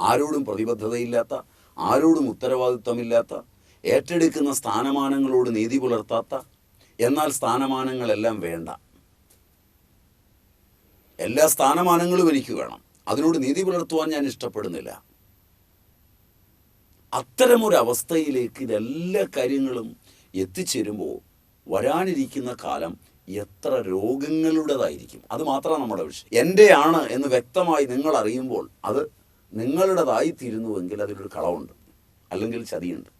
ആരോടും പ്രതിബദ്ധതയില്ലാത്ത ആരോടും ഉത്തരവാദിത്വമില്ലാത്ത ഏറ്റെടുക്കുന്ന സ്ഥാനമാനങ്ങളോട് നീതി പുലർത്താത്ത എന്നാൽ സ്ഥാനമാനങ്ങളെല്ലാം വേണ്ട. എല്ലാ സ്ഥാനമാനങ്ങളും എനിക്ക് വേണം. അതിനോട് നീതി പുലർത്തുവാൻ ഞാൻ ഇഷ്ടപ്പെടുന്നില്ല. അത്തരമൊരവസ്ഥയിലേക്ക് ഇതെല്ലാ കാര്യങ്ങളും എത്തിച്ചേരുമ്പോൾ വരാനിരിക്കുന്ന കാലം എത്ര രോഗങ്ങളുടേതായിരിക്കും. അത് മാത്രമാണ് നമ്മുടെ വിഷയം. എന്റെയാണ് എന്ന് വ്യക്തമായി നിങ്ങൾ അറിയുമ്പോൾ അത് നിങ്ങളുടേതായി തീരുന്നുവെങ്കിൽ അതിലൊരു കളവുണ്ട്. അല്ലെങ്കിൽ ചതിയുണ്ട്.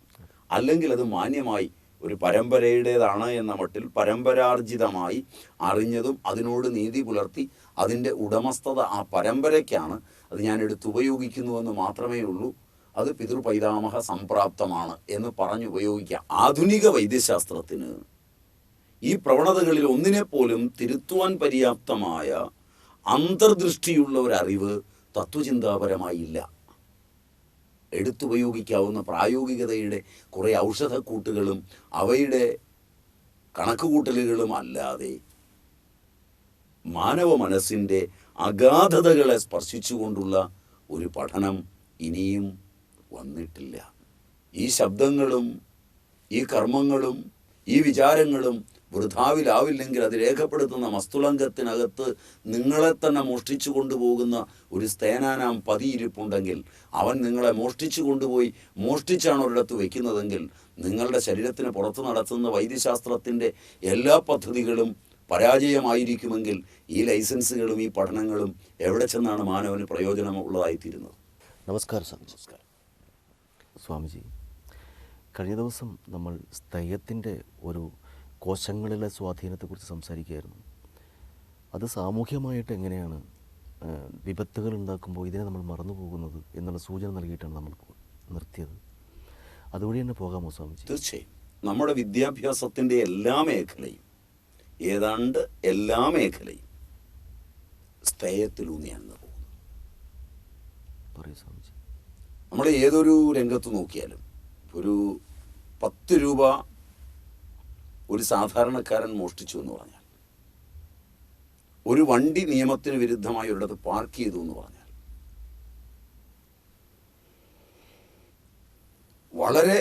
അല്ലെങ്കിൽ അത് മാന്യമായി ഒരു പരമ്പരയുടേതാണ് എന്ന മട്ടിൽ പരമ്പരാർജിതമായി അറിഞ്ഞതും അതിനോട് നീതി പുലർത്തി അതിന്റെ ഉടമസ്ഥത ആ പരമ്പരയ്ക്കാണ് അത് ഞാൻ എടുത്ത് ഉപയോഗിക്കുന്നുവെന്ന് മാത്രമേ ഉള്ളൂ. അത് പിതൃപൈതാമഹ സംപ്രാപ്തമാണ് എന്ന് പറഞ്ഞ് ഉപയോഗിക്കാം ആധുനിക വൈദ്യശാസ്ത്രത്തിന് ഈ പ്രവണതകളിൽ ഒന്നിനെപ്പോലും തിരുത്തുവാൻ പര്യാപ്തമായ അന്തർദൃഷ്ടിയുള്ള ഒരു തത്വചിന്താപരമായി ഇല്ല എടുത്തുപയോഗിക്കാവുന്ന പ്രായോഗികതയുടെ കുറേ ഔഷധക്കൂട്ടുകളും അവയുടെ കണക്കുകൂട്ടലുകളും അല്ലാതെ മാനവ മനസ്സിന്റെ അഗാധതകളെ സ്പർശിച്ചുകൊണ്ടുള്ള ഒരു പഠനം ഇനിയും വന്നിട്ടില്ല. ഈ ശബ്ദങ്ങളും ഈ കർമ്മങ്ങളും ഈ വിചാരങ്ങളും വൃഥാവിലാവില്ലെങ്കിൽ അത് രേഖപ്പെടുത്തുന്ന മസ്തുളങ്കത്തിനകത്ത് നിങ്ങളെ തന്നെ മോഷ്ടിച്ചു കൊണ്ടുപോകുന്ന ഒരു സ്തേനാനാം പതിയിരിപ്പുണ്ടെങ്കിൽ അവൻ നിങ്ങളെ മോഷ്ടിച്ചു കൊണ്ടുപോയി മോഷ്ടിച്ചാണ് ഒരിടത്ത് വയ്ക്കുന്നതെങ്കിൽ നിങ്ങളുടെ ശരീരത്തിന് പുറത്തു നടത്തുന്ന വൈദ്യശാസ്ത്രത്തിന്റെ എല്ലാ പദ്ധതികളും പരാജയമായിരിക്കുമെങ്കിൽ ഈ ലൈസൻസുകളും ഈ പഠനങ്ങളും എവിടെ ചെന്നാണ് മാനവന് പ്രയോജനമുള്ളതായിത്തീരുന്നത്? നമസ്കാരം സാർ. നമസ്കാരം. സ്വാമിജി കഴിഞ്ഞ ദിവസം നമ്മൾ സ്തയത്തിന്റെ ഒരു കോശങ്ങളിലെ സ്വാധീനത്തെക്കുറിച്ച് സംസാരിക്കുകയായിരുന്നു. അത് സാമൂഹ്യമായിട്ട് എങ്ങനെയാണ് വിപത്തുകൾ ഉണ്ടാക്കുമ്പോൾ ഇതിനെ നമ്മൾ മറന്നു പോകുന്നത് എന്നുള്ള സൂചന നൽകിയിട്ടാണ് നമ്മൾ നിർത്തിയത്. അതുവഴി തന്നെ പോകാമോ സ്വാമിജി? തീർച്ചയായും. നമ്മുടെ വിദ്യാഭ്യാസത്തിന്റെ എല്ലാ മേഖലയും ഏതാണ്ട് എല്ലാ മേഖലയും സ്ഥേയത്തിലൂന്നിയാണ് പോകുന്നത്. പറയൂ സ്വാമിജി. നമ്മൾ ഏതൊരു രംഗത്ത് നോക്കിയാലും ഒരു പത്ത് രൂപ ഒരു സാധാരണക്കാരൻ മോഷ്ടിച്ചു എന്ന് പറഞ്ഞാൽ ഒരു വണ്ടി നിയമത്തിന് വിരുദ്ധമായി ഒരിടത്ത് പാർക്ക് ചെയ്തു എന്ന് പറഞ്ഞാൽ വളരെ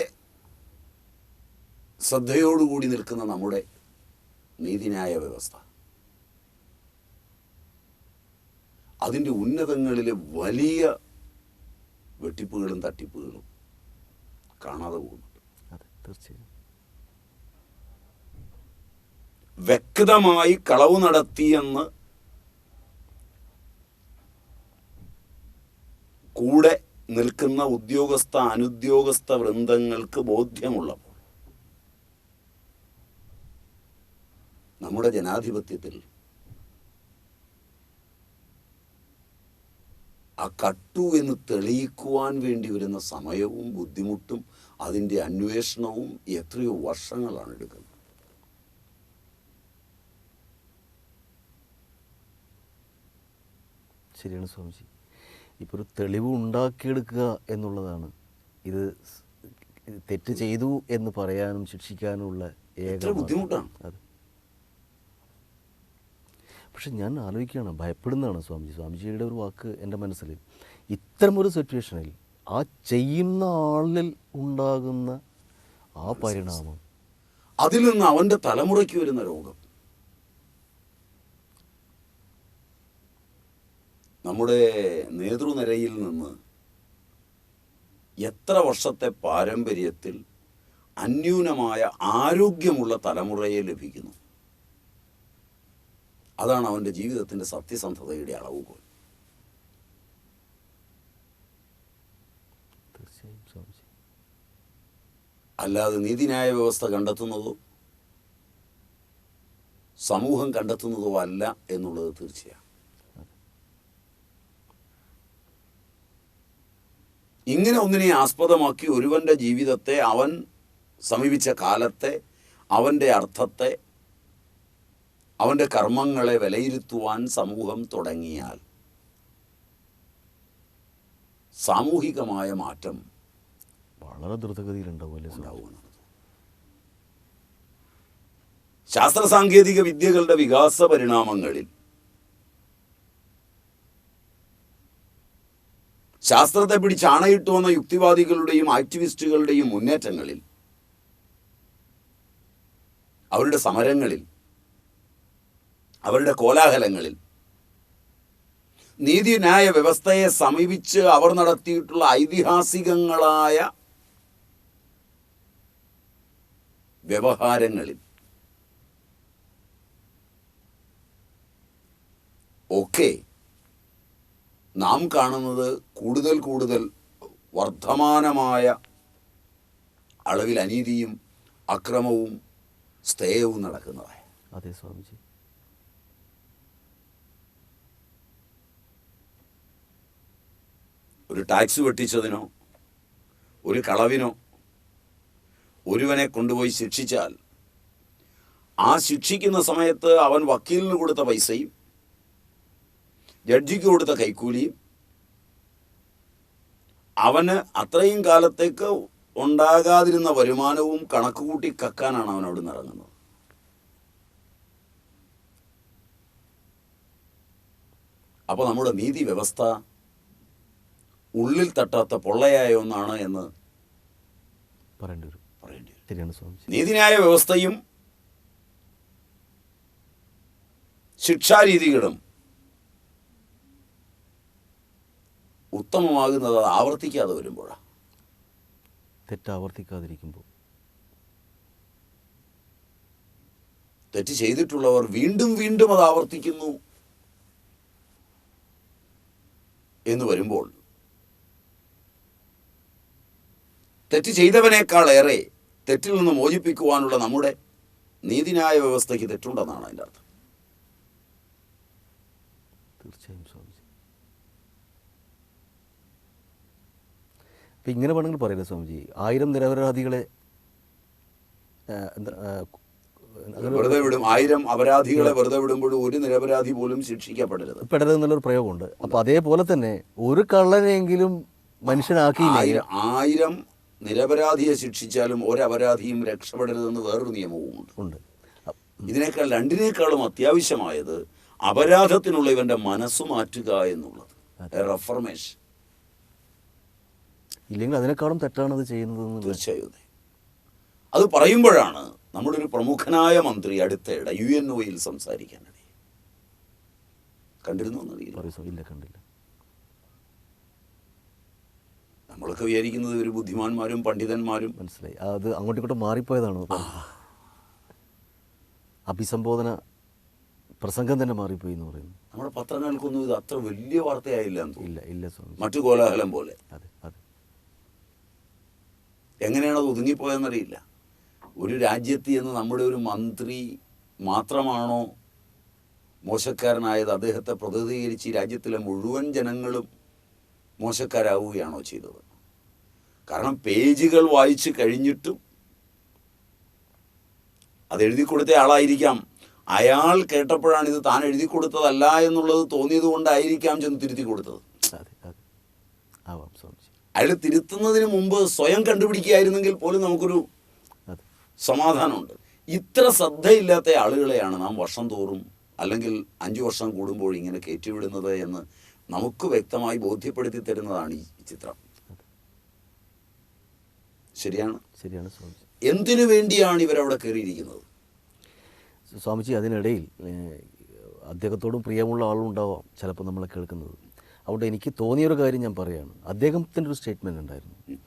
ശ്രദ്ധയോടുകൂടി നിൽക്കുന്ന നമ്മുടെ നീതിന്യായ വ്യവസ്ഥ അതിന്റെ ഉന്നതങ്ങളിലെ വലിയ വെട്ടിപ്പുകളും തട്ടിപ്പുകളും കാണാതെ പോകുന്നുണ്ട്. അതെ തീർച്ചയായും. വ്യക്തമായി കളവ് നടത്തിയെന്ന് കൂടെ നിൽക്കുന്ന ഉദ്യോഗസ്ഥ അനുദ്യോഗസ്ഥ വൃന്ദങ്ങൾക്ക് ബോധ്യമുള്ളപ്പോൾ നമ്മുടെ ജനാധിപത്യത്തിൽ ആ കട്ടു എന്ന് തെളിയിക്കുവാൻ വേണ്ടി വരുന്ന സമയവും ബുദ്ധിമുട്ടും അതിന്റെ അന്വേഷണവും എത്രയോ വർഷങ്ങളാണ് എടുക്കുന്നത്. ശരിയാണ് സ്വാമിജി. ഇപ്പോൾ ഒരു തെളിവ് ഉണ്ടാക്കിയെടുക്കുക എന്നുള്ളതാണ്. ഇത് തെറ്റ് ചെയ്തു എന്ന് പറയാനും ശിക്ഷിക്കാനുമുള്ള ഏക ബുദ്ധിമുട്ടാണ്. അതെ. പക്ഷെ ഞാൻ ആലോചിക്കുകയാണ് ഭയപ്പെടുന്നതാണ് സ്വാമിജി. സ്വാമിജിയുടെ ഒരു വാക്ക് എന്റെ മനസ്സിൽ ഇത്തരമൊരു സിറ്റുവേഷനിൽ ആ ചെയ്യുന്ന ആളിൽ ഉണ്ടാകുന്ന ആ പരിണാമം. അതിൽ നിന്ന് അവന്റെ തലമുറയ്ക്ക് വരുന്ന രോഗം. നമ്മുടെ നേതൃനിരയിൽ നിന്ന് എത്ര വർഷത്തെ പാരമ്പര്യത്തിൽ അന്യൂനമായ ആരോഗ്യമുള്ള തലമുറയെ ലഭിക്കുന്നു? അതാണ് അവന്റെ ജീവിതത്തിന്റെ സത്യസന്ധതയുടെ അളവുകോൽ. അല്ലാതെ നീതിന്യായ വ്യവസ്ഥ കണ്ടെത്തുന്നതോ സമൂഹം കണ്ടെത്തുന്നതോ അല്ല എന്നുള്ളത് തീർച്ചയാണ്. ഇങ്ങനെ ഒന്നിനെ ആസ്പദമാക്കി ഒരുവന്റെ ജീവിതത്തെ അവൻ സമീപിച്ച കാലത്തെ അവന്റെ അർത്ഥത്തെ അവന്റെ കർമ്മങ്ങളെ വിലയിരുത്തുവാൻ സമൂഹം തുടങ്ങിയാൽ സാമൂഹികമായ മാറ്റം വളരെ ദ്രുതഗതിയിലുണ്ടാവും ശാസ്ത്ര സാങ്കേതിക വിദ്യകളുടെ വികാസ പരിണാമങ്ങളിൽ ശാസ്ത്രത്തെ പിടിച്ച് അണയിട്ടു വന്ന യുക്തിവാദികളുടെയും ആക്ടിവിസ്റ്റുകളുടെയും മുന്നേറ്റങ്ങളിൽ അവരുടെ സമരങ്ങളിൽ അവരുടെ കോലാഹലങ്ങളിൽ നീതിന്യായ വ്യവസ്ഥയെ സമീപിച്ച് അവർ നടത്തിയിട്ടുള്ള ഐതിഹാസികങ്ങളായ വ്യവഹാരങ്ങളിൽ ഒക്കെ നാം കാണുന്നത് കൂടുതൽ കൂടുതൽ വർദ്ധമാനമായ അളവിൽ അനീതിയും അക്രമവും സ്ഥേയവും നടക്കുന്നതായ. അതെ സ്വാമിജി. ഒരു ടാക്സ് വെട്ടിച്ചതിനോ ഒരു കളവിനോ ഒരുവനെ കൊണ്ടുപോയി ശിക്ഷിച്ചാൽ ആ ശിക്ഷിക്കുന്ന സമയത്ത് അവൻ വക്കീലിന് കൊടുത്ത പൈസയും ജഡ്ജിക്ക് കൊടുത്ത കൈക്കൂലിയും അവന് അത്രയും കാലത്തേക്ക് ഉണ്ടാകാതിരുന്ന വരുമാനവും കണക്ക് കൂട്ടി കക്കാനാണ് അവൻ അവിടെ ഇറങ്ങുന്നത്. അപ്പോൾ നമ്മുടെ നീതി വ്യവസ്ഥ ഉള്ളിൽ തട്ടാത്ത പൊള്ളയായ ഒന്നാണ് എന്ന് പറയേണ്ടി വരും. പറയേണ്ടി വരും. നീതിന്യായ വ്യവസ്ഥയും ശിക്ഷാരീതികളും ഉത്തമമാകുന്നത് അത് ആവർത്തിക്കാതെ വരുമ്പോഴാണ് തെറ്റാവർത്തിക്കാതിരിക്കുമ്പോൾ. തെറ്റ് ചെയ്തിട്ടുള്ളവർ വീണ്ടും വീണ്ടും അത് ആവർത്തിക്കുന്നു. എന്ന് വരുമ്പോൾ തെറ്റ് ചെയ്തവനേക്കാളേറെ തെറ്റിൽ നിന്ന് മോചിപ്പിക്കുവാനുള്ള നമ്മുടെ നീതിന്യായ വ്യവസ്ഥയ്ക്ക് തെറ്റുണ്ടെന്നാണ് അതിന്റെ അർത്ഥം. തീർച്ചയായും അപ്പം ഇങ്ങനെ വേണമെങ്കിൽ പറയില്ല സ്വാമിജി? ആയിരം നിരപരാധികളെ വെറുതെ വിടും. ആയിരം അപരാധികളെ വെറുതെ വിടുമ്പോഴും ഒരു നിരപരാധി പോലും ശിക്ഷിക്കപ്പെടരുത്. പെടരുത് എന്നുള്ളൊരു പ്രയോഗമുണ്ട്. അപ്പം അതേപോലെ തന്നെ ഒരു കള്ളനെങ്കിലും മനുഷ്യനാക്കി ആയിരം നിരപരാധിയെ ശിക്ഷിച്ചാലും ഒരപരാധിയും രക്ഷപ്പെടരുതെന്ന് വേറൊരു നിയമവും ഉണ്ട്. ഇതിനേക്കാൾ രണ്ടിനേക്കാളും അത്യാവശ്യമായത് അപരാധത്തിനുള്ള ഇവന്റെ മനസ്സ് മാറ്റുക എന്നുള്ളത്. റെഫർമേഷൻ ഇല്ലെങ്കിൽ അതിനേക്കാളും തെറ്റാണ് അത് ചെയ്യുന്നത് തീർച്ചയായും. അതെ. പറയുമ്പോഴാണ് നമ്മുടെ ഒരു പ്രമുഖനായ മന്ത്രി അടുത്തിടെ യു എൻ ഒയിൽ സംസാരിക്കാനിടയിൽ കണ്ടിരുന്നു എന്നറിയില്ല. കണ്ടില്ല. നമ്മളൊക്കെ വിചാരിക്കുന്നത് ഒരു ബുദ്ധിമാന്മാരും പണ്ഡിതന്മാരും മനസ്സിലായി. അത് അങ്ങോട്ടും ഇങ്ങോട്ടും മാറിപ്പോയതാണ് അഭിസംബോധന പ്രസംഗം തന്നെ മാറിപ്പോയി എന്ന് പറയുന്നു. നമ്മുടെ പത്രങ്ങൾക്കൊന്നും ഇത് അത്ര വലിയ വാർത്തയായില്ല ഇല്ല ഇല്ല മറ്റു കോലാഹലം പോലെ. അതെ അതെ. എങ്ങനെയാണ് അത് ഒതുങ്ങിപ്പോയെന്നറിയില്ല. ഒരു രാജ്യത്ത് എന്ന് നമ്മുടെ ഒരു മന്ത്രി മാത്രമാണോ മോശക്കാരനായത്? അദ്ദേഹത്തെ പ്രതിനിധീകരിച്ച് രാജ്യത്തിലെ മുഴുവൻ ജനങ്ങളും മോശക്കാരാവുകയാണോ ചെയ്തത്? കാരണം പേജുകൾ വായിച്ച് കഴിഞ്ഞിട്ടും അത് എഴുതി കൊടുത്ത ആളായിരിക്കാം. അയാൾ കേട്ടപ്പോഴാണ് ഇത് താൻ എഴുതി കൊടുത്തതല്ല എന്നുള്ളത് തോന്നിയത് കൊണ്ടായിരിക്കാം ചെന്ന് തിരുത്തി കൊടുത്തത്. ആവാം അയാൾ തിരുത്തുന്നതിന് മുമ്പ് സ്വയം കണ്ടുപിടിക്കുകയായിരുന്നെങ്കിൽ പോലും നമുക്കൊരു സമാധാനമുണ്ട്. ഇത്ര ശ്രദ്ധയില്ലാത്ത ആളുകളെയാണ് നാം വർഷം തോറും അല്ലെങ്കിൽ അഞ്ചു വർഷം കൂടുമ്പോൾ ഇങ്ങനെ കയറ്റിവിടുന്നത് എന്ന് നമുക്ക് വ്യക്തമായി ബോധ്യപ്പെടുത്തി തരുന്നതാണ് ഈ ചിത്രം. ശരിയാണ്? ശരിയാണ് സ്വാമിജി. എന്തിനു വേണ്ടിയാണ് ഇവരവിടെ കയറിയിരിക്കുന്നത്? സ്വാമിജി അതിനിടയിൽ അദ്ദേഹത്തോടും പ്രിയമുള്ള ആളുണ്ടാവാം ചിലപ്പോൾ നമ്മളെ കേൾക്കുന്നത്. അതുകൊണ്ട് എനിക്ക് തോന്നിയൊരു കാര്യം ഞാൻ പറയുകയാണ് അദ്ദേഹത്തിന്റെ ഒരു സ്റ്റേറ്റ്മെന്റ് ഉണ്ടായിരുന്നു.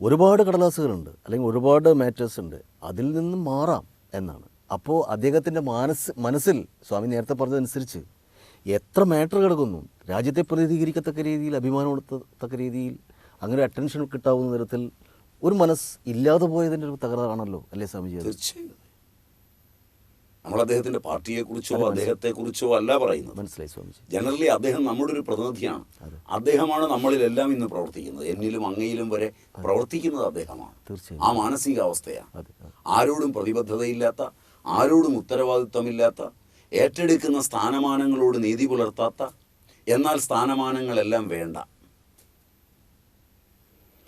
ഒരുപാട് കടലാസുകളുണ്ട് അല്ലെങ്കിൽ ഒരുപാട് മാറ്റേഴ്സ് ഉണ്ട്. അതിൽ നിന്ന് മാറാം എന്നാണ്. അപ്പോൾ അദ്ദേഹത്തിന്റെ മനസ്സ് മനസ്സിൽ സ്വാമി നേരത്തെ പറഞ്ഞതനുസരിച്ച് എത്ര മാറ്റർ കിടക്കുന്നു? രാജ്യത്തെ പ്രതിനിധീകരിക്കത്തക്ക രീതിയിൽ അഭിമാനം കൊടുത്തക്ക രീതിയിൽ അങ്ങനെ അറ്റൻഷൻ കിട്ടാവുന്ന തരത്തിൽ ഒരു മനസ്സ് ഇല്ലാതെ പോയതിന്റെ ഒരു തകരാറാണല്ലോ അല്ലേ സ്വാമിജി തീർച്ചയായും. നമ്മൾ അദ്ദേഹത്തിന്റെ പാർട്ടിയെക്കുറിച്ചോ അദ്ദേഹത്തെക്കുറിച്ചോ അല്ല പറയുന്നത്. മനസ്സിലായി സ്വാമിജി. ജനറലി അദ്ദേഹം നമ്മുടെ ഒരു പ്രതിനിധിയാണ്. അദ്ദേഹമാണ് നമ്മളിലെല്ലാം ഇന്ന് പ്രവർത്തിക്കുന്നത്. എന്നിലും അങ്ങയിലും വരെ പ്രവർത്തിക്കുന്നത് അദ്ദേഹമാണ്. ആ മാനസികാവസ്ഥയാണ്. ആരോടും പ്രതിബദ്ധതയില്ലാത്ത ആരോടും ഉത്തരവാദിത്വമില്ലാത്ത ഏറ്റെടുക്കുന്ന സ്ഥാനമാനങ്ങളോട് നീതി പുലർത്താത്ത എന്നാൽ സ്ഥാനമാനങ്ങളെല്ലാം വേണ്ട.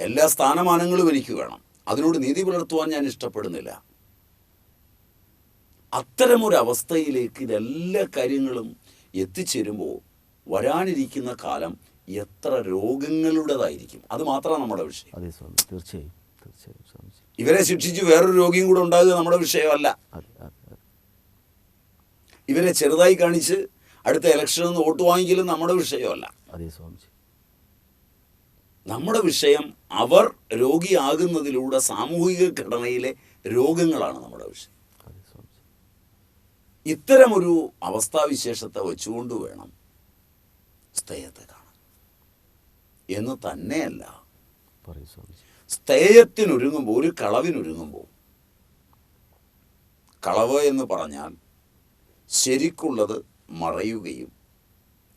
എല്ലാ സ്ഥാനമാനങ്ങളും എനിക്ക് വേണം. അതിനോട് നീതി പുലർത്തുവാൻ ഞാൻ ഇഷ്ടപ്പെടുന്നില്ല. അത്തരമൊരു അവസ്ഥയിലേക്ക് ഇതെല്ലാ കാര്യങ്ങളും എത്തിച്ചേരുമ്പോൾ വരാനിരിക്കുന്ന കാലം എത്ര രോഗങ്ങളുടേതായിരിക്കും? അത് മാത്രമാണ് നമ്മുടെ വിഷയം. അതെ സ്വാമി തീർച്ചയായും തീർച്ചയായും ഇവരെ ശിക്ഷിച്ച് വേറൊരു രോഗിയും കൂടെ ഉണ്ടാകുക നമ്മുടെ വിഷയമല്ല. ഇവരെ ചെറുതായി കാണിച്ച് അടുത്ത ഇലക്ഷനിൽ നിന്ന് വോട്ട് വാങ്ങിക്കലും നമ്മുടെ വിഷയമല്ല. അതെ സ്വാമിജി നമ്മുടെ വിഷയം അവർ രോഗിയാകുന്നതിലൂടെ സാമൂഹിക ഘടനയിലെ രോഗങ്ങളാണ് നമ്മുടെ വിഷയം. ഇത്തരമൊരു അവസ്ഥാവിശേഷത്തെ വെച്ചുകൊണ്ട് വേണം സ്ഥേയത്തെ കാണാൻ. എന്ന് തന്നെയല്ല. സ്തേയത്തിനൊരുങ്ങുമ്പോൾ ഒരു കളവിനൊരുങ്ങുമ്പോൾ കളവ് എന്ന് പറഞ്ഞാൽ ശരിക്കുള്ളത് മറയുകയും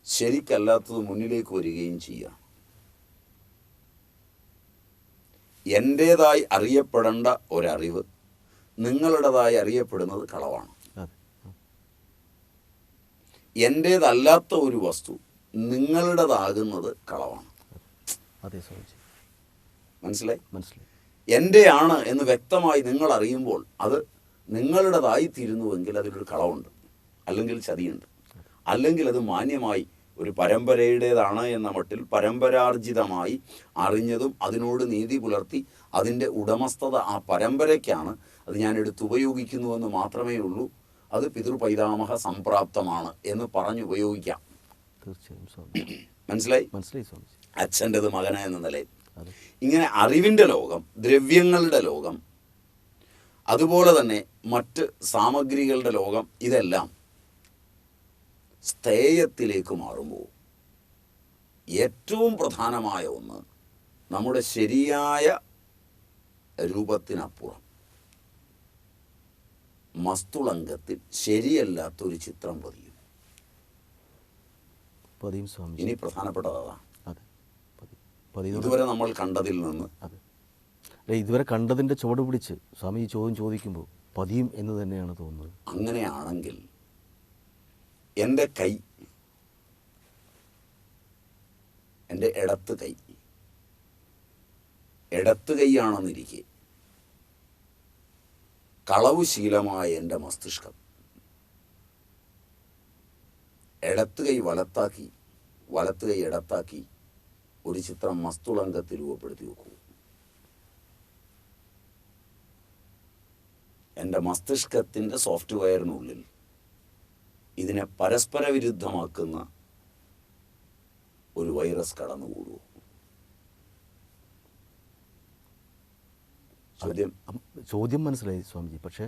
ശരിക്കല്ലാത്തത് മുന്നിലേക്ക് വരികയും ചെയ്യുക എന്റേതായി അറിയപ്പെടേണ്ട ഒരറിവ് നിങ്ങളുടേതായി അറിയപ്പെടുന്നത് കളവാണ്. എന്റേതല്ലാത്ത ഒരു വസ്തു നിങ്ങളുടേതാകുന്നത് കളവാണ്. അതെ മനസ്സിലായി? മനസ്സിലായി. എന്റെയാണ് എന്ന് വ്യക്തമായി നിങ്ങൾ അറിയുമ്പോൾ അത് നിങ്ങളുടേതായി തീരുന്നുവെങ്കിൽ അതിലൊരു കളവുണ്ട് അല്ലെങ്കിൽ ചതിയുണ്ട് അല്ലെങ്കിൽ അത് മാന്യമായി ഒരു പരമ്പരയുടേതാണ് എന്ന മട്ടിൽ പരമ്പരാർജിതമായി അറിഞ്ഞതും അതിനോട് നീതി പുലർത്തി അതിന്റെ ഉടമസ്ഥത ആ പരമ്പരയ്ക്കാണ് അത് ഞാൻ എടുത്ത് ഉപയോഗിക്കുന്നുവെന്ന് മാത്രമേ ഉള്ളൂ അത് പിതൃപൈതാമഹ സംപ്രാപ്തമാണ് എന്ന് പറഞ്ഞു ഉപയോഗിക്കാം. തീർച്ചയായും മനസ്സിലായി? മനസ്സിലായി അച്ഛന്റെത് മകന എന്ന നിലയിൽ. ഇങ്ങനെ അറിവിന്റെ ലോകം ദ്രവ്യങ്ങളുടെ ലോകം അതുപോലെ തന്നെ മറ്റ് സാമഗ്രികളുടെ ലോകം ഇതെല്ലാം സ്ഥേയത്തിലേക്ക് മാറുമ്പോൾ ഏറ്റവും പ്രധാനമായ ഒന്ന് നമ്മുടെ ശരിയായ രൂപത്തിനപ്പുറം. മസ്തുളങ്കത്തിൽ ശരിയല്ലാത്തൊരു ചിത്രം പതിയും. പതിയും സ്വാമി ഇനി പ്രധാനപ്പെട്ടതാണ് ഇതുവരെ നമ്മൾ കണ്ടതിൽ നിന്ന്. അല്ല ഇതുവരെ കണ്ടതിന്റെ ചുവട് പിടിച്ച് സ്വാമി ഈ ചോദ്യം ചോദിക്കുമ്പോൾ പതിയും എന്ന് തന്നെയാണ് തോന്നുന്നത്. അങ്ങനെയാണെങ്കിൽ എന്റെ കൈ എന്റെ ഇടത്ത് കൈ ഇടത്ത് കൈയാണെന്നിരിക്കെ കളവു ശീലമായ എന്റെ മസ്തിഷ്കം. ഇടത്ത് കൈ വലത്താക്കി വലത്ത് കൈ ഇടത്താക്കി ഒരു ചിത്രം മസ്തുളങ്കത്തിൽ രൂപപ്പെടുത്തി വെക്കൂ. എന്റെ മസ്തിഷ്കത്തിന്റെ സോഫ്റ്റ്വെയറിനുള്ളിൽ ഇതിനെ പരസ്പര വിരുദ്ധമാക്കുന്ന ഒരു വൈറസ് കടന്നുകൂടുമോ ചോദ്യം ചോദ്യം മനസ്സിലായി സ്വാമിജി. പക്ഷേ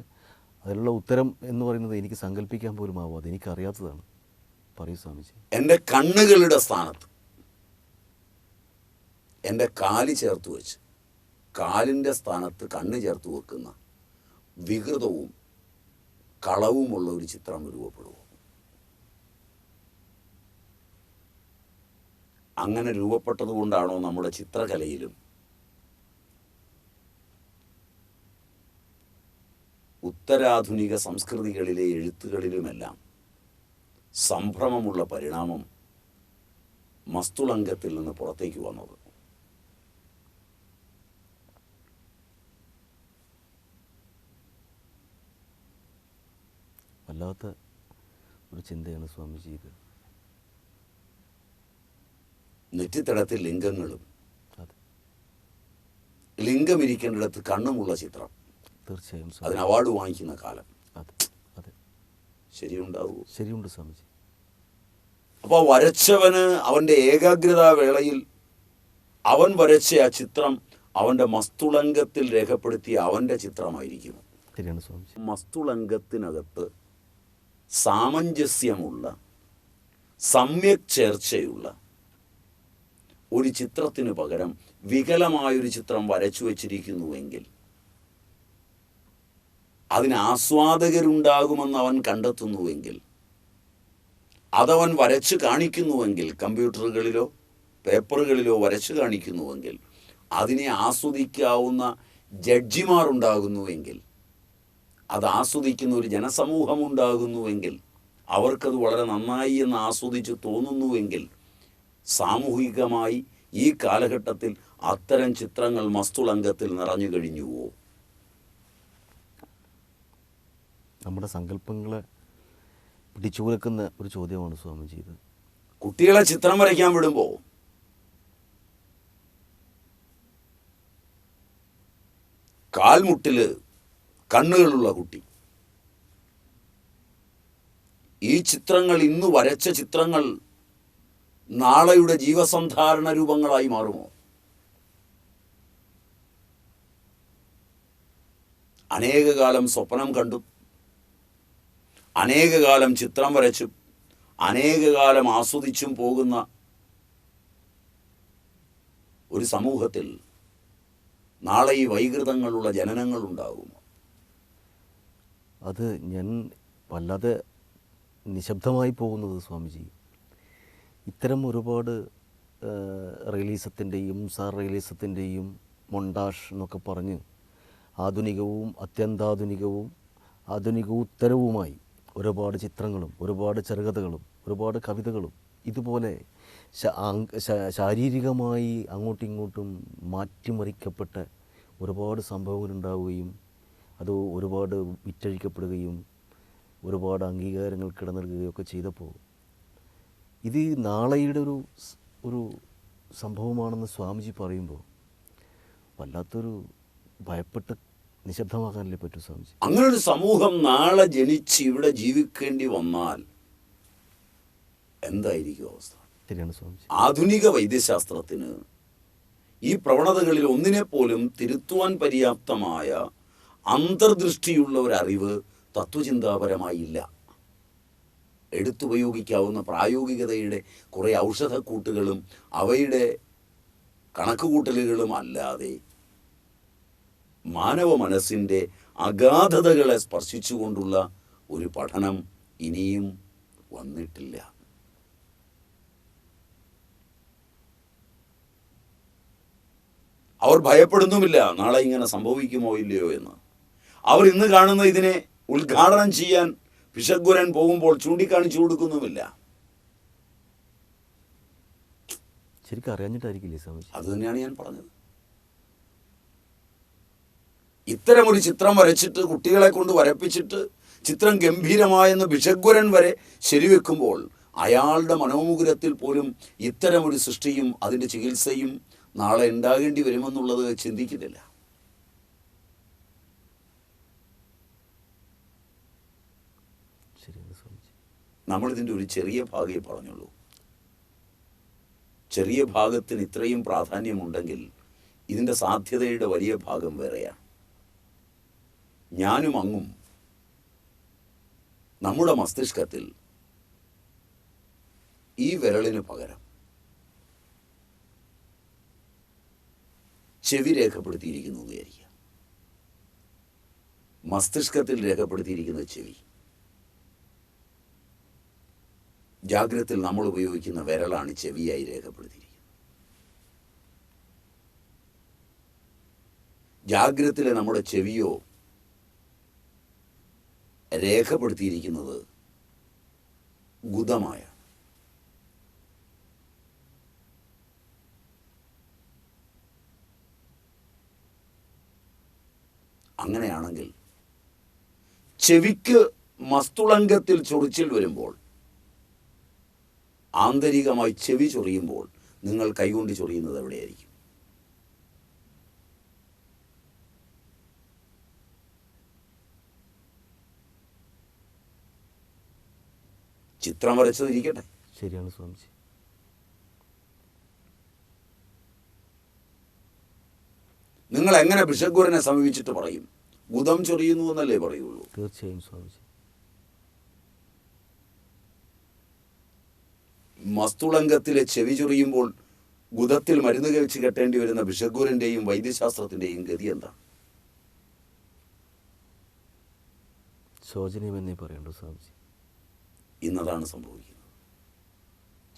അതിനുള്ള ഉത്തരം എന്ന് പറയുന്നത് എനിക്ക് സങ്കല്പിക്കാൻ പോലും ആവാതെ എനിക്കറിയാത്തതാണ്. പറയൂ സ്വാമിജി. എന്റെ കണ്ണുകളുടെ സ്ഥാനത്ത് എന്റെ കാൽ ചേർത്ത് വെച്ച് കാലിന്റെ സ്ഥാനത്ത് കണ്ണ് ചേർത്ത് വെക്കുന്ന വികൃതവും കളവുമുള്ള ഒരു ചിത്രം രൂപപ്പെടുമോ അങ്ങനെ രൂപപ്പെട്ടതുകൊണ്ടാണോ നമ്മുടെ ചിത്രകലയിലും ഉത്തരാധുനിക സംസ്കൃതികളിലെ എഴുത്തുകളിലുമെല്ലാം സംഭ്രമമുള്ള പരിണാമം മസ്തുളങ്കത്തിൽ നിന്ന് പുറത്തേക്ക് വന്നത്. വല്ലാത്ത ഒരു ചിന്തയാണ് സ്വാമിജി ഇത് നെറ്റിത്തടത്തിൽ ലിംഗങ്ങളും ലിംഗമിരിക്കേണ്ടിടത്ത് കണ്ണുമുള്ള ചിത്രം. തീർച്ചയായും അതിന് അവാർഡ് വാങ്ങിക്കുന്ന കാലം. അതെ അതെ. ശരിയുണ്ടാവുമോ ശരിയുണ്ട് സ്വാമിജി. അപ്പോൾ വരച്ചവന് അവന്റെ ഏകാഗ്രതാ വേളയിൽ അവൻ വരച്ച ആ ചിത്രം അവന്റെ മസ്തുളങ്കത്തിൽ രേഖപ്പെടുത്തിയ അവന്റെ ചിത്രമായിരിക്കും. ശരിയാണ് സ്വാമിജി. മസ്തുളങ്കത്തിനകത്ത് സാമഞ്ജസ്യമുള്ള സമ്യക് ചേർച്ചയുള്ള ഒരു ചിത്രത്തിന് പകരം വികലമായൊരു ചിത്രം വരച്ചു വച്ചിരിക്കുന്നുവെങ്കിൽ അതിന് ആസ്വാദകരുണ്ടാകുമെന്ന് അവൻ കണ്ടെത്തുന്നുവെങ്കിൽ അതവൻ വരച്ച് കാണിക്കുന്നുവെങ്കിൽ കമ്പ്യൂട്ടറുകളിലോ പേപ്പറുകളിലോ വരച്ച് കാണിക്കുന്നുവെങ്കിൽ അതിനെ ആസ്വദിക്കാവുന്ന ജഡ്ജിമാർ ഉണ്ടാകുന്നുവെങ്കിൽ അത് ആസ്വദിക്കുന്ന ഒരു ജനസമൂഹം ഉണ്ടാകുന്നുവെങ്കിൽ അവർക്കത് വളരെ നന്നായി എന്ന് ആസ്വദിച്ച് തോന്നുന്നുവെങ്കിൽ സാമൂഹികമായി ഈ കാലഘട്ടത്തിൽ അത്തരം ചിത്രങ്ങൾ മസ്തുളങ്കത്തിൽ നിറഞ്ഞു കഴിഞ്ഞുവോ? നമ്മുടെ സങ്കല്പങ്ങളെ പിടിച്ചുകുലക്കുന്ന ഒരു ചോദ്യമാണ് സ്വാമിജി ഇത്. കുട്ടികളെ ചിത്രം വരയ്ക്കാൻ വിടുമ്പോൾ കാൽമുട്ടിൽ കണ്ണുകളുള്ള കുട്ടി. ഈ ചിത്രങ്ങൾ ഇന്ന് വരച്ച ചിത്രങ്ങൾ നാളെയുടെ ജീവസന്ധാരണ രൂപങ്ങളായി മാറുമോ? അനേകകാലം സ്വപ്നം കണ്ടും. അനേകകാലം ചിത്രം വരച്ചും അനേകകാലം ആസ്വദിച്ചും പോകുന്ന ഒരു സമൂഹത്തിൽ നാളെ ഈ വൈകൃതങ്ങളുള്ള ജനനങ്ങൾ ഉണ്ടാകുമോ? അത് ഞാൻ വല്ലാതെ നിശബ്ദമായി പോകുന്നത് സ്വാമിജി. ഇത്തരം ഒരുപാട് റിയലിസത്തിന്റെയും സാർ റിയലിസത്തിന്റെയും മൊണ്ടാഷ് എന്നൊക്കെ പറഞ്ഞ് ആധുനികവും അത്യന്താധുനികവും ആധുനികോത്തരവുമായി ഒരുപാട് ചിത്രങ്ങളും ഒരുപാട് ചെറുകഥകളും ഒരുപാട് കവിതകളും ഇതുപോലെ ശാരീരികമായി അങ്ങോട്ടും ഇങ്ങോട്ടും മാറ്റിമറിക്കപ്പെട്ട ഒരുപാട് സംഭവങ്ങൾ ഉണ്ടാവുകയും അത് ഒരുപാട് വിറ്റഴിക്കപ്പെടുകയും ഒരുപാട് അംഗീകാരങ്ങൾ കിടന്നിടുകയും ഒക്കെ ചെയ്തപ്പോൾ ഇത് നാളെയുടെ ഒരു ഒരു സംഭവമാണെന്ന് സ്വാമിജി പറയുമ്പോൾ വല്ലാത്തൊരു ഭയപ്പെട്ട് നിശബ്ദമാകാനല്ലേ പറ്റൂ സ്വാമിജി? അങ്ങനൊരു സമൂഹം നാളെ ജനിച്ച് ഇവിടെ ജീവിക്കേണ്ടി വന്നാൽ എന്തായിരിക്കും അവസ്ഥ? ശരിയാണ് സ്വാമിജി. ആധുനിക വൈദ്യശാസ്ത്രത്തിന് ഈ പ്രവണതകളിൽ ഒന്നിനെ പോലും തിരുത്തുവാൻ പര്യാപ്തമായ അന്തർദൃഷ്ടിയുള്ള ഒരറിവ് തത്വചിന്താപരമായി ഇല്ല എടുത്തുപയോഗിക്കാവുന്ന പ്രായോഗികതയുടെ കുറേ ഔഷധക്കൂട്ടുകളും അവയുടെ കണക്കുകൂട്ടലുകളും അല്ലാതെ മാനവ മനസ്സിന്റെ അഗാധതകളെ സ്പർശിച്ചുകൊണ്ടുള്ള ഒരു പഠനം ഇനിയും വന്നിട്ടില്ല. അവർ ഭയപ്പെടുന്നുമില്ല നാളെ ഇങ്ങനെ സംഭവിക്കുമോ ഇല്ലയോ എന്ന്. അവർ ഇന്ന് കാണുന്ന ഇതിനെ ഉദ്ഘാടനം ചെയ്യാൻ പിശഗ്വരൻ പോകുമ്പോൾ ചൂണ്ടിക്കാണിച്ചു കൊടുക്കുന്നുമില്ല. ശരിക്കും അറിയാഞ്ഞിട്ടായിരിക്കില്ലേ അത് തന്നെയാണ് ഞാൻ പറഞ്ഞത്. ഇത്തരം ഒരു ചിത്രം വരച്ചിട്ട് കുട്ടികളെ കൊണ്ട് വരപ്പിച്ചിട്ട് ചിത്രം ഗംഭീരമായെന്ന് ഭിഷഗ്വരൻ വരെ ശരിവെക്കുമ്പോൾ അയാളുടെ മനോമുകുരത്തിൽ പോലും ഇത്തരമൊരു സൃഷ്ടിയും അതിന്റെ ചികിത്സയും നാളെ ഉണ്ടാകേണ്ടി വരുമെന്നുള്ളത് ചിന്തിക്കുന്നില്ല. നമ്മളിതിന്റെ ഒരു ചെറിയ ഭാഗമേ പറഞ്ഞുള്ളൂ. ചെറിയ ഭാഗത്തിന് ഇത്രയും പ്രാധാന്യമുണ്ടെങ്കിൽ ഇതിന്റെ സാധ്യതയുടെ വലിയ ഭാഗം വേറെയാണ്. ഞാനും അങ്ങും. നമ്മുടെ മസ്തിഷ്കത്തിൽ ഈ വിരളിന് പകരം ചെവി രേഖപ്പെടുത്തിയിരിക്കുന്നു എന്ന് വിചാരിക്കുക. മസ്തിഷ്കത്തിൽ രേഖപ്പെടുത്തിയിരിക്കുന്ന ചെവി. ജാഗ്രത്തിൽ നമ്മൾ ഉപയോഗിക്കുന്ന വിരലാണ് ചെവിയായി രേഖപ്പെടുത്തിയിരിക്കുന്നത്. ജാഗ്രത്തിലെ നമ്മുടെ ചെവിയോ രേഖപ്പെടുത്തിയിരിക്കുന്നത് ഗുദമായ. അങ്ങനെയാണെങ്കിൽ ചെവിക്ക് മസ്തുളങ്കത്തിൽ ചൊറിച്ചിൽ വരുമ്പോൾ ആന്തരികമായി ചെവി ചൊറിയുമ്പോൾ നിങ്ങൾ കൈകൊണ്ട് ചൊറിയുന്നത് എവിടെയായിരിക്കും? ചിത്രം വരച്ചതിരിക്കട്ടെ ശരിയാണ് സ്വാമിജി. നിങ്ങൾ എങ്ങനെ ബിഷഗുരനെ സമീപിച്ചിട്ട് പറയും? ഗുദം ചൊറിയുന്നു എന്നല്ലേ പറയുള്ളൂ. തീർച്ചയായും സ്വാമിജി. മസ്തുളങ്കത്തിലെ ചെവി ചൊറിയുമ്പോൾ ഗുദത്തിൽ മരുന്ന് കഴിച്ച് കെട്ടേണ്ടി വരുന്ന ബിഷഗുരന്റെയും വൈദ്യശാസ്ത്രത്തിന്റെയും ഗതി എന്താണ് ശോചനീയമെന്നേ പറയണ്ടു സ്വാമിജി. ഇന്നതാണ് സംഭവിക്കുന്നത്.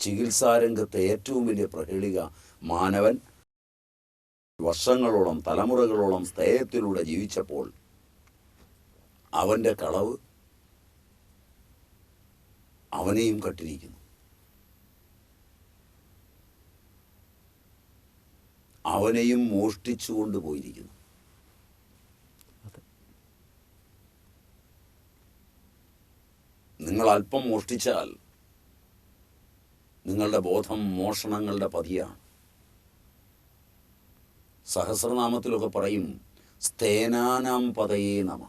ചികിത്സാരംഗത്തെ ഏറ്റവും വലിയ പ്രഹേളിക മാനവൻ വർഷങ്ങളോളം തലമുറകളോളം സ്തേയത്തിലൂടെ ജീവിച്ചപ്പോൾ അവന്റെ കളവ് അവനെയും കട്ടിരിക്കുന്നു അവനെയും മോഷ്ടിച്ചു കൊണ്ടുപോയിരിക്കുന്നു നിങ്ങൾ അല്പം മോഷ്ടിച്ചാൽ നിങ്ങളുടെ ബോധം മോഷണങ്ങളുടെ പതിയാണ്. സഹസ്രനാമത്തിലൊക്കെ പറയും സ്തേനാനാം പതയേ നമ.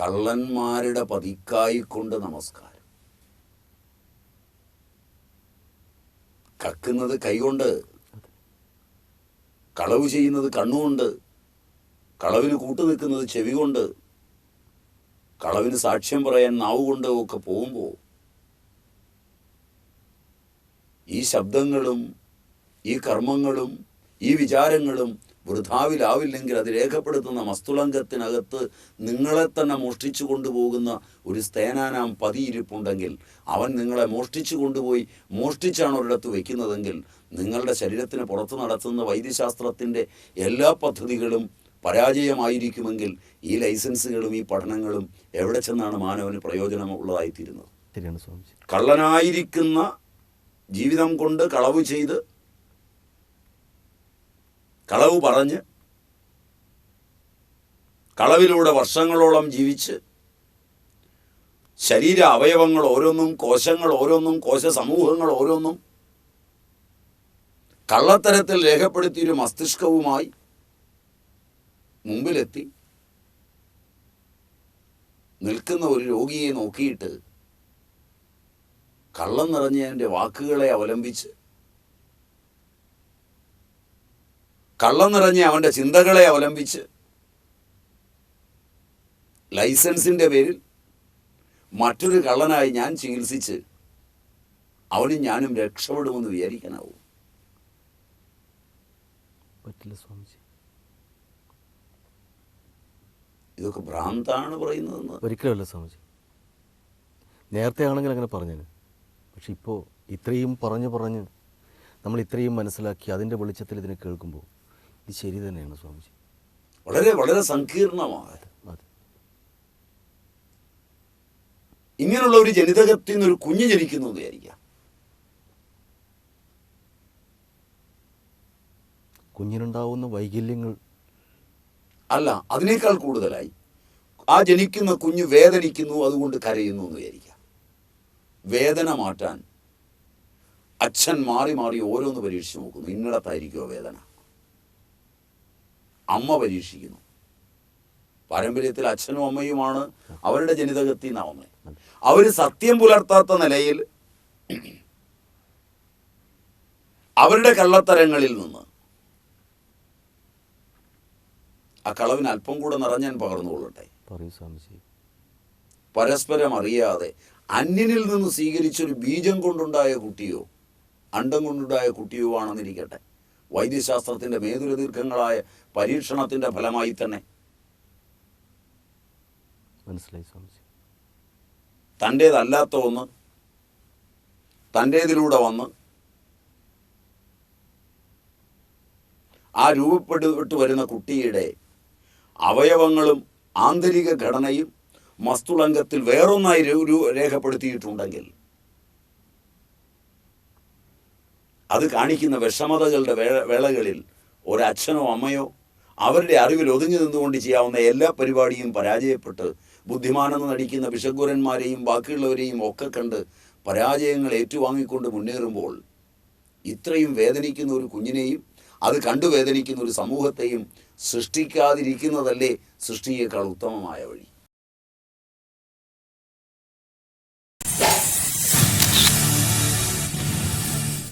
കള്ളന്മാരുടെ പതിക്കായിക്കൊണ്ട് നമസ്കാരം. കക്കുന്നത് കൈകൊണ്ട് കളവ് ചെയ്യുന്നത് കണ്ണുകൊണ്ട് കളവിന് കൂട്ടു നിൽക്കുന്നത് ചെവി കൊണ്ട് കളവിന് സാക്ഷ്യം പറയാൻ നാവ് കൊണ്ട് ഒക്കെ പോകുമ്പോൾ ഈ ശബ്ദങ്ങളും ഈ കർമ്മങ്ങളും ഈ വിചാരങ്ങളും വൃഥാവിലാവില്ലെങ്കിൽ അത് രേഖപ്പെടുത്തുന്ന മസ്തുളങ്കത്തിനകത്ത് നിങ്ങളെ തന്നെ മോഷ്ടിച്ചു കൊണ്ടുപോകുന്ന ഒരു സ്തേനാനാം പതിയിരിപ്പുണ്ടെങ്കിൽ അവൻ നിങ്ങളെ മോഷ്ടിച്ചു കൊണ്ടുപോയി മോഷ്ടിച്ചാണ് ഒരിടത്ത് വയ്ക്കുന്നതെങ്കിൽ നിങ്ങളുടെ ശരീരത്തിന് പുറത്ത് നടത്തുന്ന വൈദ്യശാസ്ത്രത്തിന്റെ എല്ലാ പദ്ധതികളും പരാജയമായിരിക്കുമെങ്കിൽ ഈ ലൈസൻസുകളും ഈ പഠനങ്ങളും എവിടെ ചെന്നാണ് മാനവന് പ്രയോജനമുള്ളതായിത്തീരുന്നത്? ശരിയാണ് സ്വാമിജി. കള്ളനായിരിക്കുന്ന ജീവിതം കൊണ്ട് കളവ് ചെയ്ത് കളവ് പറഞ്ഞ് കളവിലൂടെ വർഷങ്ങളോളം ജീവിച്ച് ശരീര അവയവങ്ങൾ ഓരോന്നും കോശങ്ങൾ ഓരോന്നും കോശ സമൂഹങ്ങൾ ഓരോന്നും കള്ളത്തരത്തിൽ രേഖപ്പെടുത്തിയൊരു മസ്തിഷ്കവുമായി മുമ്പിലെത്തി. നിൽക്കുന്ന ഒരു രോഗിയെ നോക്കിയിട്ട് കള്ളം നിറഞ്ഞതിന്റെ വാക്കുകളെ അവലംബിച്ച് കള്ളം നിറഞ്ഞ അവന്റെ ചിന്തകളെ അവലംബിച്ച് ലൈസൻസിന്റെ പേരിൽ മറ്റൊരു കള്ളനായി ഞാൻ ചികിത്സിച്ച് അവനും ഞാനും രക്ഷപ്പെടുമെന്ന് വിചാരിക്കാനാവും. പറ്റില്ല സ്വാമിജി. ഇതൊക്കെ ഭ്രാന്താണ് പറയുന്നതെന്ന്. ഒരിക്കലുമല്ല സ്വാമിജി. നേരത്തെ ആണെങ്കിൽ അങ്ങനെ പറഞ്ഞേനെ പക്ഷെ ഇപ്പോൾ ഇത്രയും പറഞ്ഞു പറഞ്ഞ് നമ്മൾ ഇത്രയും മനസ്സിലാക്കി അതിന്റെ വെളിച്ചത്തിൽ ഇതിനെ കേൾക്കുമ്പോൾ ഇത് ശരി തന്നെയാണ് സ്വാമിജി. വളരെ വളരെ സങ്കീർണമാണ് ഇങ്ങനെയുള്ള ഒരു ജനിതകത്തിൽ നിന്ന് ഒരു കുഞ്ഞ് ജനിക്കുന്നു എന്ന് വിചാരിക്കാം. കുഞ്ഞിനുണ്ടാവുന്ന വൈകല്യങ്ങൾ അല്ല അതിനേക്കാൾ കൂടുതലായി ആ ജനിക്കുന്ന കുഞ്ഞ് വേദനിക്കുന്നു അതുകൊണ്ട് കരയുന്നു എന്ന് വിചാരിക്കുക. വേദന മാറ്റാൻ അച്ഛൻ മാറി മാറി ഓരോന്ന് പരീക്ഷിച്ച് നോക്കുന്നു. ഇന്നിടത്തായിരിക്കുമോ വേദന? അമ്മ പരീക്ഷിക്കുന്നു. പാരമ്പര്യത്തിൽ അച്ഛനും അമ്മയുമാണ് അവരുടെ ജനിതകത്തിൽ നിന്നാവുന്നത് വന്നത്. അവർ സത്യം പുലർത്താത്ത നിലയിൽ അവരുടെ കള്ളത്തരങ്ങളിൽ നിന്ന് ആ കളവിന് അല്പം കൂടെ നിറഞ്ഞാൻ പകർന്നുകൊള്ളട്ടെ. പരസ്പരം അറിയാതെ അന്യനിൽ നിന്ന് സ്വീകരിച്ചൊരു ബീജം കൊണ്ടുണ്ടായ കുട്ടിയോ അണ്ടം കൊണ്ടുണ്ടായ കുട്ടിയോ ആണെന്നിരിക്കട്ടെ. വൈദ്യശാസ്ത്രത്തിന്റെ മേതുര ദീർഘങ്ങളായ പരീക്ഷണത്തിന്റെ ഫലമായി തന്നെ. മനസ്സിലായി സ്വാമിജി. തന്റേതല്ലാത്ത ഒന്ന് തന്റേതിലൂടെ വന്ന് ആ രൂപപ്പെട്ടു വരുന്ന കുട്ടിയുടെ അവയവങ്ങളും ആന്തരിക ഘടനയും മസ്തുളങ്കത്തിൽ വേറൊന്നായി രൂ- രൂ- രേഖപ്പെടുത്തിയിട്ടുണ്ടെങ്കിൽ അത് കാണിക്കുന്ന വിഷമതകളുടെ വേളകളിൽ ഒരച്ഛനോ അമ്മയോ അവരുടെ അറിവിൽ ഒതുങ്ങി നിന്നുകൊണ്ട് ചെയ്യാവുന്ന എല്ലാ പരിപാടിയും പരാജയപ്പെട്ട് ബുദ്ധിമാനെന്ന് നടിക്കുന്ന വിഷഗുരന്മാരെയും ബാക്കിയുള്ളവരെയും ഒക്കെ കണ്ട് പരാജയങ്ങൾ ഏറ്റുവാങ്ങിക്കൊണ്ട് മുന്നേറുമ്പോൾ ഇത്രയും വേദനിക്കുന്ന ഒരു കുഞ്ഞിനെയും അത് കണ്ടു വേദനിക്കുന്ന ഒരു സമൂഹത്തെയും സൃഷ്ടിക്കാതിരിക്കുന്നതല്ലേ സൃഷ്ടിയേക്കാൾ ഉത്തമമായ വഴി.